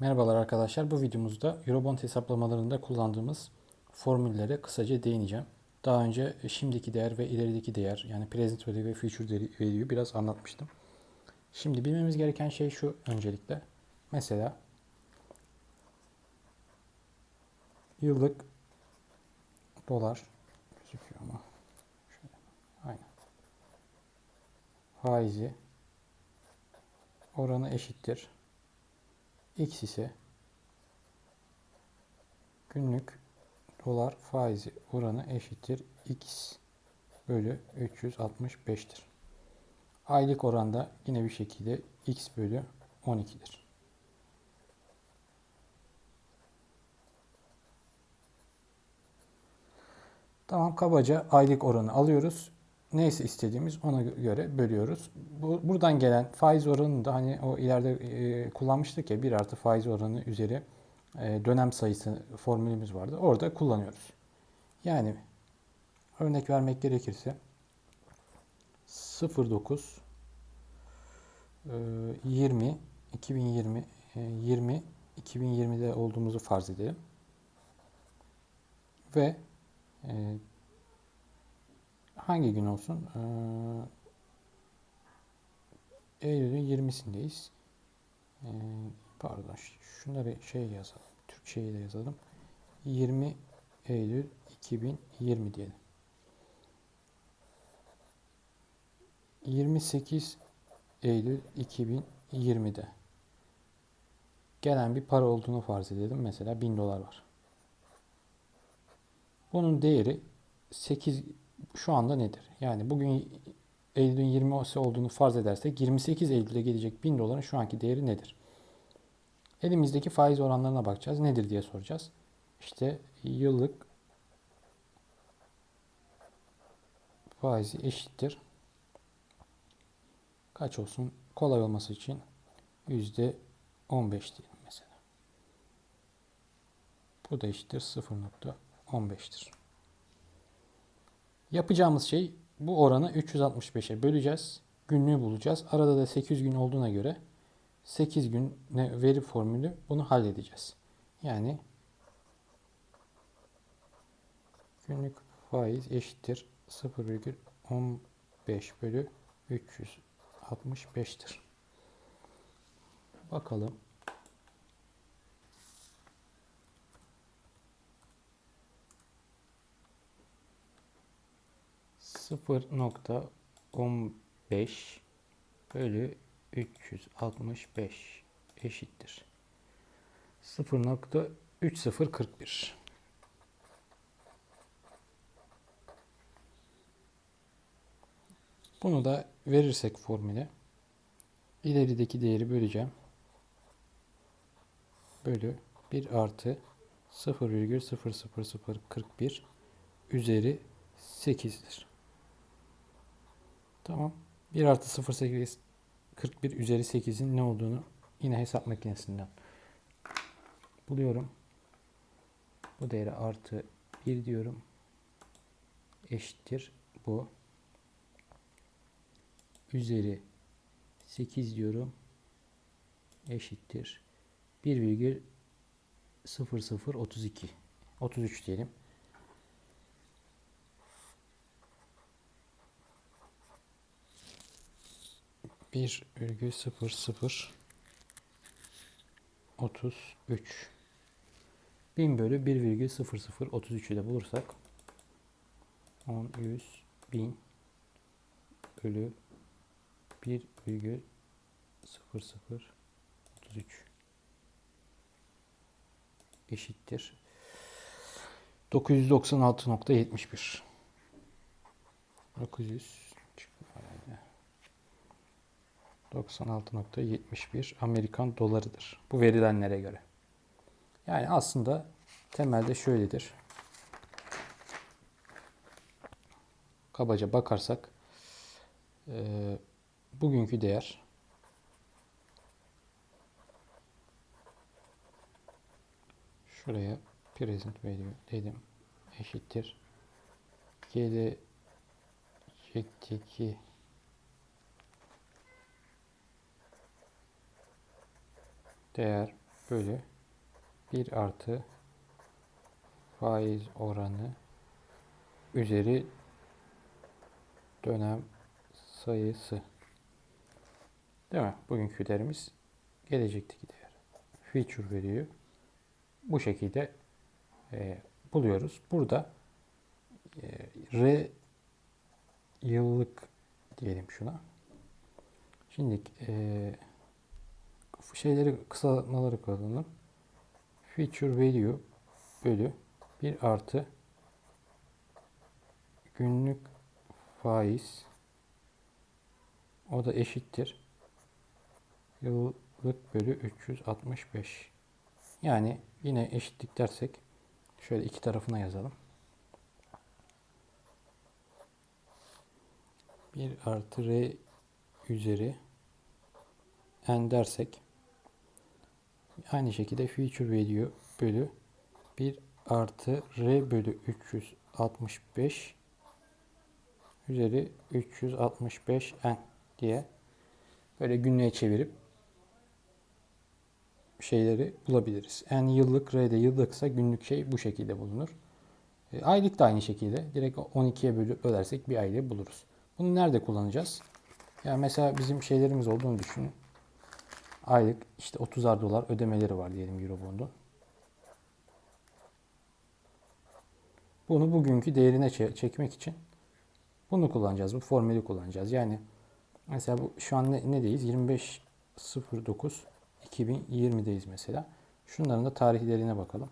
Merhabalar arkadaşlar. Bu videomuzda Eurobond hesaplamalarında kullandığımız formüllere kısaca değineceğim. Daha önce şimdiki değer ve ilerideki değer yani present value ve future value'yu biraz anlatmıştım. Şimdi bilmemiz gereken şey şu öncelikle. Mesela yıllık dolar gözüküyor ama şöyle aynen. Faizi oranı eşittir x ise günlük dolar faizi oranı eşittir x bölü 365'tir. Aylık oranda yine bir şekilde x bölü 12'dir. Tamam kabaca aylık oranı alıyoruz. Neyse istediğimiz ona göre bölüyoruz. Bu, buradan gelen faiz oranını da hani o ileride e, kullanmıştık ya 1 artı faiz oranı üzeri e, dönem sayısı formülümüz vardı. Orada kullanıyoruz. Yani örnek vermek gerekirse 09 e, 20 2020 e, 20 2020'de olduğumuzu farz edelim. Ve e, hangi gün olsun? Ee, Eylül'ün 20'sindeyiz. Ee, pardon şunları şey yazalım. Türkçe'yi de yazalım. 20 Eylül 2020 diyelim. 28 Eylül 2020'de gelen bir para olduğunu farz edelim. Mesela 1000 dolar var. Bunun değeri 8 şu anda nedir? Yani bugün Eylül'ün 20'si olduğunu farz edersek 28 Eylül'de gelecek 1000 doların şu anki değeri nedir? Elimizdeki faiz oranlarına bakacağız. Nedir diye soracağız. İşte yıllık faizi eşittir. Kaç olsun? Kolay olması için yüzde 15 diyelim mesela. Bu da eşittir 0.15'tir. Yapacağımız şey bu oranı 365'e böleceğiz. Günlüğü bulacağız. Arada da 8 gün olduğuna göre 8 gün veri formülü bunu halledeceğiz. Yani günlük faiz eşittir 0,15 bölü 365'tir. Bakalım. 0.15 bölü 365 eşittir. 0.3041 Bunu da verirsek formüle ilerideki değeri böleceğim. Bölü 1 artı 0,00041 üzeri 8'dir. Tamam. 1 artı 0,8 41 üzeri 8'in ne olduğunu yine hesap makinesinden buluyorum. Bu değeri artı 1 diyorum. Eşittir bu. Üzeri 8 diyorum. Eşittir. 1,0032 33 diyelim. 1,00 33 1000 bölü 1,0033'ü de bulursak 10 100 1000 bölü 1,0033 eşittir 996.71 900 96.71 Amerikan dolarıdır. Bu verilenlere göre. Yani aslında temelde şöyledir. Kabaca bakarsak e, bugünkü değer şuraya present value dedim eşittir gelecekteki değer bölü 1 artı faiz oranı üzeri dönem sayısı. Değil mi? Bugünkü derimiz gelecekteki değer. Future value'yu bu şekilde e, buluyoruz. Burada e, R yıllık diyelim şuna. Şimdi e, şeyleri kısaltmaları kullanalım. Future value bölü 1 artı günlük faiz o da eşittir. Yıllık bölü 365. Yani yine eşitlik dersek şöyle iki tarafına yazalım. 1 artı r üzeri n dersek aynı şekilde future value bölü 1 artı r bölü 365 üzeri 365 n diye böyle günlüğe çevirip şeyleri bulabiliriz. N yıllık, R de yıllıksa günlük şey bu şekilde bulunur. E, aylık da aynı şekilde. Direkt 12'ye bölüp bölersek bir aylığı buluruz. Bunu nerede kullanacağız? Yani mesela bizim şeylerimiz olduğunu düşünün. Aylık işte 30'ar dolar ödemeleri var diyelim Eurobond'un. Bunu bugünkü değerine çekmek için bunu kullanacağız. Bu formülü kullanacağız. Yani mesela bu şu an ne, nedeyiz? 25.09 2020'deyiz mesela. Şunların da tarihlerine bakalım.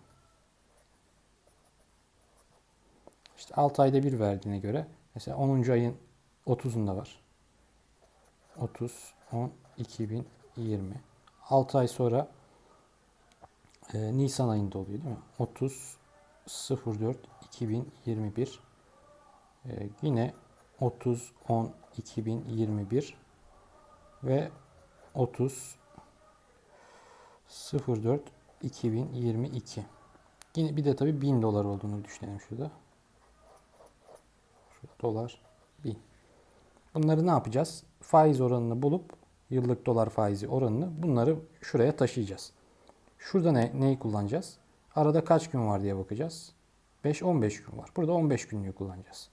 İşte 6 ayda bir verdiğine göre mesela 10. ayın 30'unda var. 30 10 2020. 6 ay sonra e, Nisan ayında oluyor değil mi? 30 04 2021. E, yine 30 10 2021 ve 30 04 2022. Yine bir de tabii 1000 dolar olduğunu düşünelim şurada. Şu dolar 1000. Bunları ne yapacağız? Faiz oranını bulup yıllık dolar faizi oranını bunları şuraya taşıyacağız. Şurada ne, neyi kullanacağız? Arada kaç gün var diye bakacağız. 5-15 gün var. Burada 15 günlüğü kullanacağız.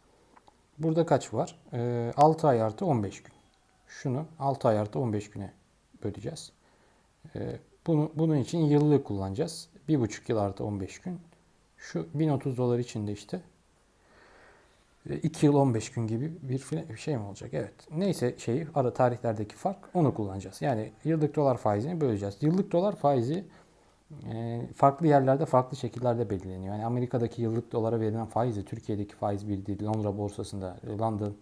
Burada kaç var? Ee, 6 ay artı 15 gün. Şunu 6 ay artı 15 güne böleceğiz. Ee, bunu, bunun için yıllık kullanacağız. 1,5 yıl artı 15 gün. Şu 1030 dolar için de işte 2 yıl 15 gün gibi bir şey mi olacak? Evet. Neyse şeyi ara tarihlerdeki fark onu kullanacağız. Yani yıllık dolar faizini böleceğiz. Yıllık dolar faizi e, farklı yerlerde farklı şekillerde belirleniyor. Yani Amerika'daki yıllık dolara verilen faizle Türkiye'deki faiz bir değil. Londra borsasında London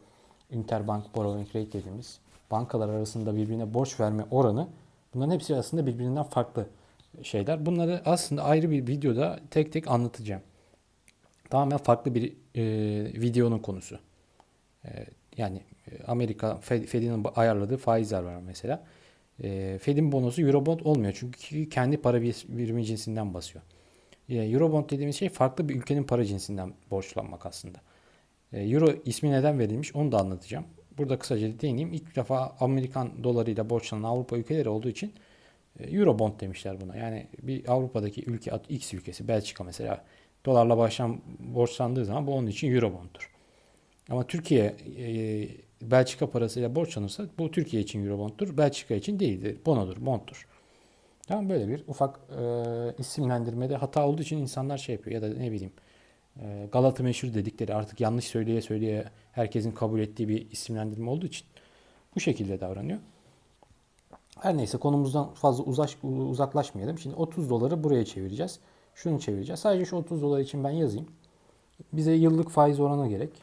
Interbank Borrowing Rate dediğimiz bankalar arasında birbirine borç verme oranı bunların hepsi aslında birbirinden farklı şeyler. Bunları aslında ayrı bir videoda tek tek anlatacağım. Tamamen farklı bir e, videonun konusu. E, yani e, Amerika Fed'in ayarladığı faizler var mesela. E, Fed'in bonosu Eurobond olmuyor. Çünkü kendi para birimi cinsinden basıyor. E, Eurobond dediğimiz şey farklı bir ülkenin para cinsinden borçlanmak aslında. E, Euro ismi neden verilmiş onu da anlatacağım. Burada kısaca değineyim. İlk defa Amerikan dolarıyla borçlanan Avrupa ülkeleri olduğu için e, Eurobond demişler buna. Yani bir Avrupa'daki ülke X ülkesi Belçika mesela dolarla baştan borçlandığı zaman bu onun için Eurobond'dur. Ama Türkiye e, Belçika parasıyla borçlanırsa bu Türkiye için Eurobond'dur. Belçika için değildir. Bonodur, bonddur. Tamam böyle bir ufak e, isimlendirmede hata olduğu için insanlar şey yapıyor ya da ne bileyim e, Galata meşhur dedikleri artık yanlış söyleye söyleye herkesin kabul ettiği bir isimlendirme olduğu için bu şekilde davranıyor. Her neyse konumuzdan fazla uzaş, uzaklaşmayalım. Şimdi 30 doları buraya çevireceğiz. Şunu çevireceğiz. Sadece şu 30 dolar için ben yazayım. Bize yıllık faiz oranı gerek.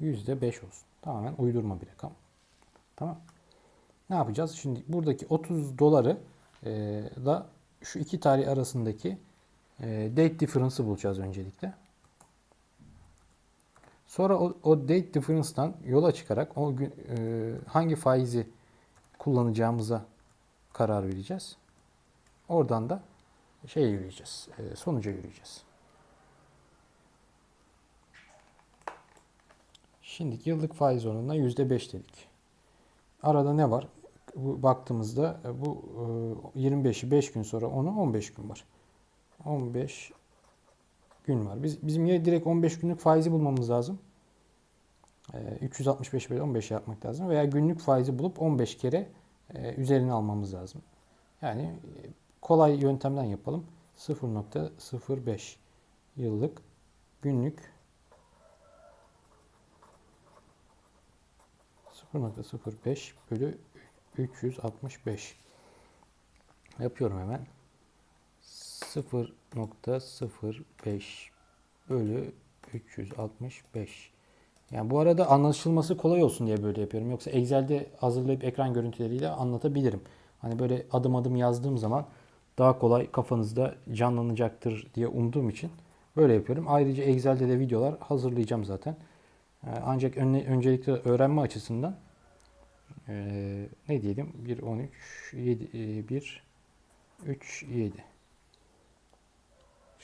Yüzde beş olsun. Tamamen uydurma bir rakam. Tamam. Ne yapacağız? Şimdi buradaki 30 doları e, da şu iki tarih arasındaki e, date difference'ı bulacağız öncelikle. Sonra o, o date difference'dan yola çıkarak o gün e, hangi faizi kullanacağımıza karar vereceğiz. Oradan da şey yürüyeceğiz. E, sonuca yürüyeceğiz. Şimdi yıllık faiz oranına %5 dedik. arada ne var? Bu baktığımızda e, bu e, 25'i 5 gün sonra onu 15 gün var. 15 gün var. Biz bizim ya direkt 15 günlük faizi bulmamız lazım. E, 365 bölü 15 yapmak lazım veya günlük faizi bulup 15 kere e, üzerine almamız lazım. Yani e, kolay yöntemden yapalım. 0.05 yıllık günlük 0.05 bölü 365 yapıyorum hemen 0.05 bölü 365 yani bu arada anlaşılması kolay olsun diye böyle yapıyorum. Yoksa Excel'de hazırlayıp ekran görüntüleriyle anlatabilirim. Hani böyle adım adım yazdığım zaman daha kolay kafanızda canlanacaktır diye umduğum için böyle yapıyorum. Ayrıca Excel'de de videolar hazırlayacağım zaten. Ee, Ancak öncelikle öğrenme açısından ee, ne diyelim 1 13 7 1 3 7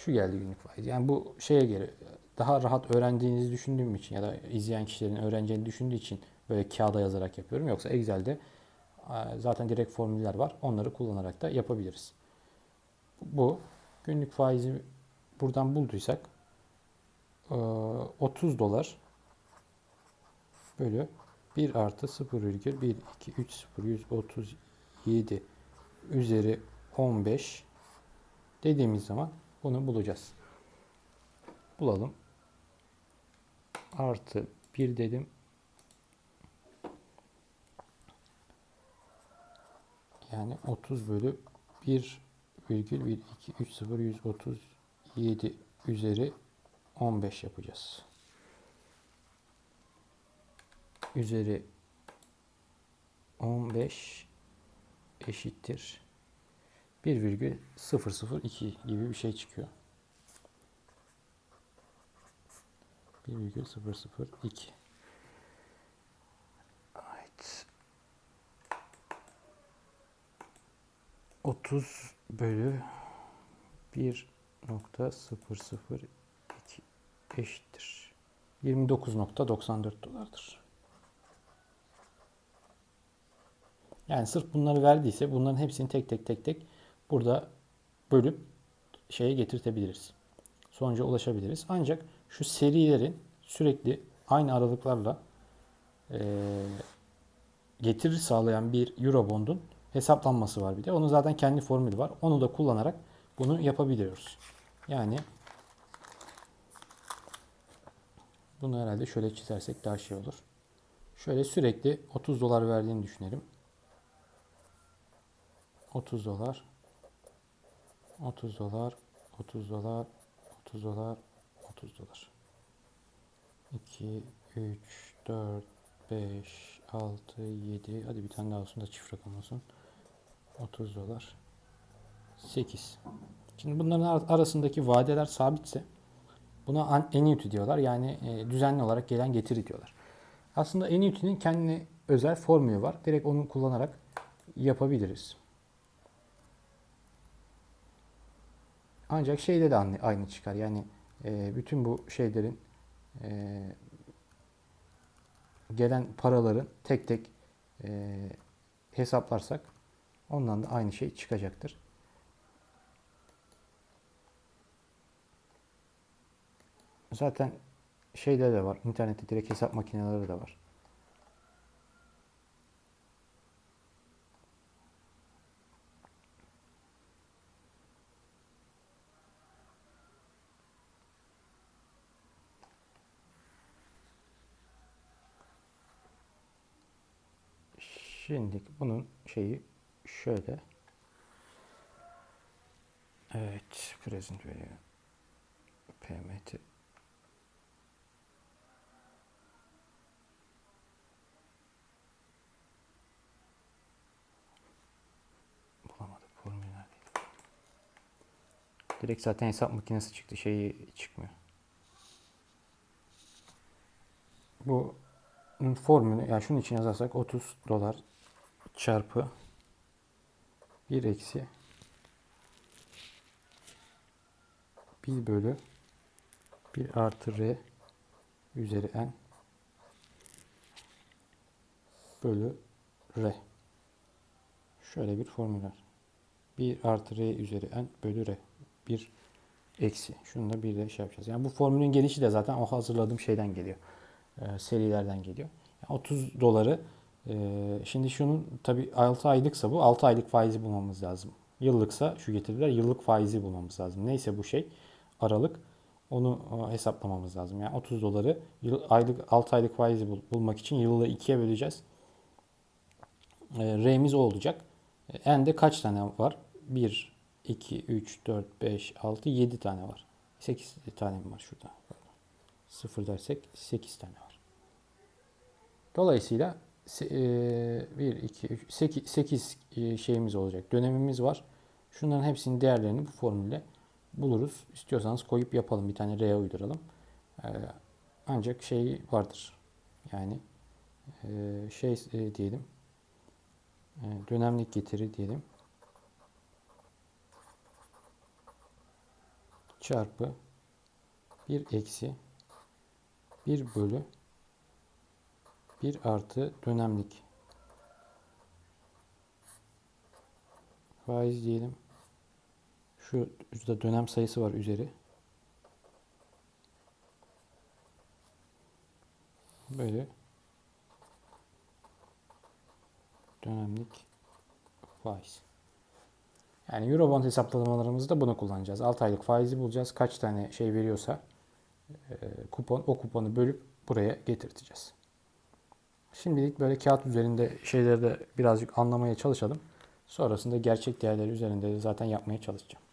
şu geldi günlük faiz. Yani bu şeye göre daha rahat öğrendiğinizi düşündüğüm için ya da izleyen kişilerin öğreneceğini düşündüğü için böyle kağıda yazarak yapıyorum. Yoksa Excel'de e, zaten direkt formüller var. Onları kullanarak da yapabiliriz. Bu günlük faizi buradan bulduysak e, 30 dolar bölü 1 artı 0,1 2 3 0 137 üzeri 15 dediğimiz zaman bunu bulacağız. Bulalım. Artı 1 dedim. Yani 30 bölü 1 virgül 1 2 3 0 137 üzeri 15 yapacağız. Üzeri 15 eşittir 1,002 gibi bir şey çıkıyor. 1,002 Evet. 30 bölü 1.002 eşittir. 29.94 dolardır. Yani sırf bunları verdiyse bunların hepsini tek tek tek tek burada bölüp şeye getirtebiliriz. Sonuca ulaşabiliriz. Ancak şu serilerin sürekli aynı aralıklarla eee getiri sağlayan bir Eurobond'un hesaplanması var bir de. Onun zaten kendi formülü var. Onu da kullanarak bunu yapabiliyoruz. Yani bunu herhalde şöyle çizersek daha şey olur. Şöyle sürekli 30 dolar verdiğini düşünelim. 30 dolar 30 dolar 30 dolar 30 dolar 30 dolar. 2 3 4 5 6 7 hadi bir tane daha olsun da çift rakam olsun 30 dolar. 8 şimdi bunların ar- arasındaki vadeler sabitse buna an- annuity diyorlar. Yani e, düzenli olarak gelen getiri diyorlar. Aslında annuity'nin kendine özel formülü var. Direkt onu kullanarak yapabiliriz Ancak şeyde de aynı, çıkar. Yani e, bütün bu şeylerin e, gelen paraların tek tek e, hesaplarsak ondan da aynı şey çıkacaktır. Zaten şeyde de var. İnternette direkt hesap makineleri de var. Şimdi bunun şeyi şöyle. Evet, present value PMT bulamadık formülü neredeydi? Direkt zaten hesap makinesi çıktı, şeyi çıkmıyor. Bu formülü yani şunun için yazarsak 30 dolar çarpı 1 eksi 1 bölü 1 artı r üzeri n bölü R. Şöyle bir formül var. 1 artı R üzeri N bölü R. 1 eksi. Şunu da bir de şey yapacağız. Yani bu formülün gelişi de zaten o hazırladığım şeyden geliyor. Ee, serilerden geliyor. Yani 30 doları e, şimdi şunun tabi 6 aylıksa bu 6 aylık faizi bulmamız lazım. Yıllıksa şu getiriler yıllık faizi bulmamız lazım. Neyse bu şey aralık onu e, hesaplamamız lazım. Yani 30 doları yıl, aylık 6 aylık faizi bul- bulmak için yılı 2'ye böleceğiz. E, R'miz o olacak. E, N'de kaç tane var? 1, 2, 3, 4, 5, 6, 7 tane var. 8 tane var şurada? 0 dersek 8 tane var. Dolayısıyla 1, 2, 3, 8, 8 şeyimiz olacak. Dönemimiz var. Şunların hepsinin değerlerini bu formülle buluruz. İstiyorsanız koyup yapalım. Bir tane R'ye uyduralım. E, Ancak şey vardır. Yani e, şey e, diyelim. Dönemlik getiri diyelim. Çarpı 1 eksi 1 bölü 1 artı dönemlik faiz diyelim. Şu şurada dönem sayısı var üzeri. Böyle dönemlik faiz. Yani Eurobond hesaplamalarımızda bunu kullanacağız. 6 aylık faizi bulacağız. Kaç tane şey veriyorsa e, kupon o kuponu bölüp buraya getirteceğiz. Şimdilik böyle kağıt üzerinde şeyleri de birazcık anlamaya çalışalım. Sonrasında gerçek değerleri üzerinde de zaten yapmaya çalışacağım.